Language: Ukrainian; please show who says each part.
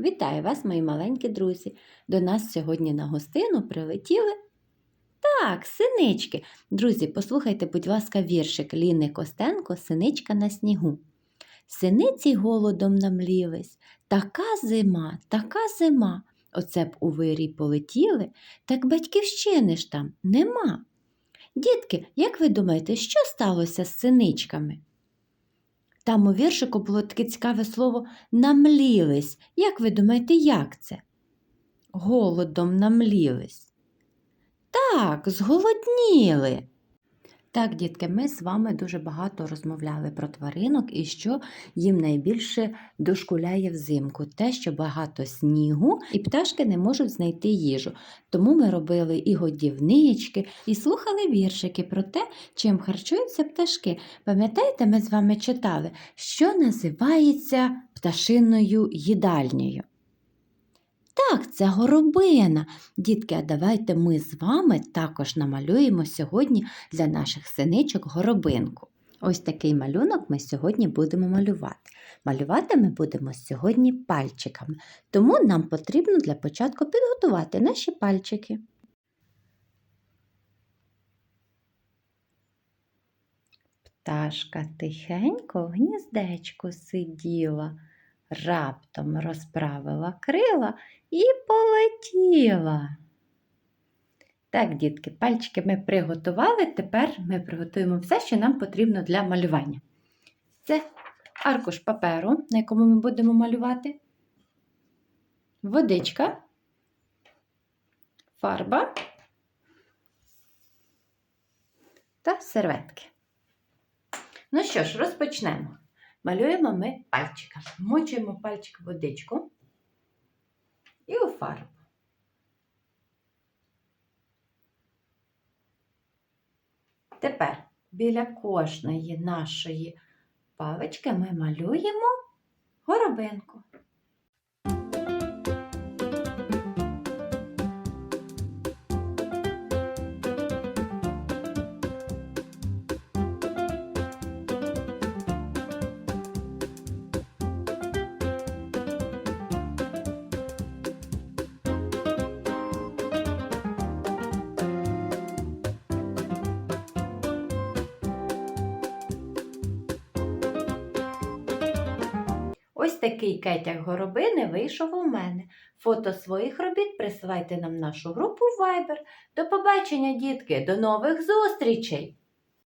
Speaker 1: Вітаю вас, мої маленькі друзі! До нас сьогодні на гостину прилетіли. Так, синички. Друзі, послухайте, будь ласка, віршик Ліни Костенко Синичка на снігу. Синиці голодом намлілись, така зима, така зима. Оце б у вирій полетіли, так батьківщини ж там нема. Дітки, як ви думаєте, що сталося з синичками? Там у віршику було таке цікаве слово намлілись. Як ви думаєте, як це? Голодом намлілись. Так, зголодніли. Так, дітки, ми з вами дуже багато розмовляли про тваринок і що їм найбільше дошкуляє взимку. Те, що багато снігу, і пташки не можуть знайти їжу. Тому ми робили і годівнички, і слухали віршики про те, чим харчуються пташки. Пам'ятаєте, ми з вами читали, що називається пташиною їдальнею. Так, це горобина. Дітки, а давайте ми з вами також намалюємо сьогодні для наших синичок горобинку. Ось такий малюнок ми сьогодні будемо малювати. Малювати ми будемо сьогодні пальчиками, тому нам потрібно для початку підготувати наші пальчики. Пташка тихенько в гніздечку сиділа, раптом розправила крила і полетіла. Так, дітки, пальчики ми приготували. Тепер ми приготуємо все, що нам потрібно для малювання. Це аркуш паперу, на якому ми будемо малювати, водичка, фарба та серветки. Ну що ж, розпочнемо. Малюємо ми пальчиками. Мочуємо пальчик водичку і у фарбу. Тепер біля кожної нашої палички ми малюємо горобинку. Ось такий кетяк горобини вийшов у мене. Фото своїх робіт присилайте нам нашу групу Viber. До побачення, дітки, до нових зустрічей!